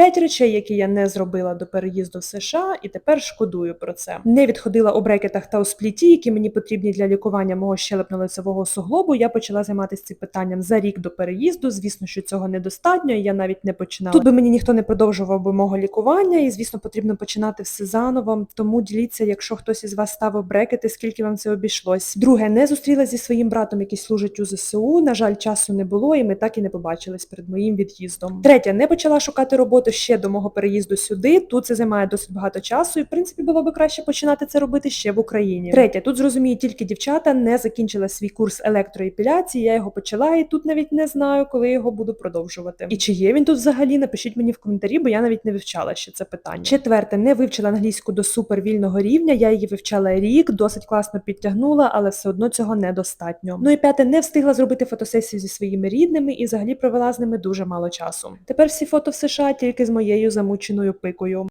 П'ять речей, які я не зробила до переїзду в США, і тепер шкодую про це. Не відходила у брекетах та у спліті, які мені потрібні для лікування мого щелепно-лицевого суглобу. Я почала займатися цим питанням за рік до переїзду. Звісно, що цього недостатньо, і я навіть не починала. Тут би мені ніхто не продовжував би мого лікування, і звісно, потрібно починати все заново. Тому діліться, якщо хтось із вас ставив брекети, скільки вам це обійшлось. Друге, не зустріла зі своїм братом, який служить у ЗСУ. На жаль, часу не було, і ми так і не побачились перед моїм від'їздом. Третє, не почала шукати роботу ще до мого переїзду сюди. Тут це займає досить багато часу, і в принципі було би краще починати це робити ще в Україні. Третє, тут зрозуміють тільки дівчата, не закінчила свій курс електроепіляції. Я його почала, і тут навіть не знаю, коли його буду продовжувати. І чи є він тут взагалі? Напишіть мені в коментарі, бо я навіть не вивчала ще це питання. Четверте, не вивчила англійську до супервільного рівня. Я її вивчала рік, досить класно підтягнула, але все одно цього недостатньо. Ну і п'яте, не встигла зробити фотосесію зі своїми рідними і взагалі провела з ними дуже мало часу. Тепер всі фото в США тільки з моєю замученою пикою.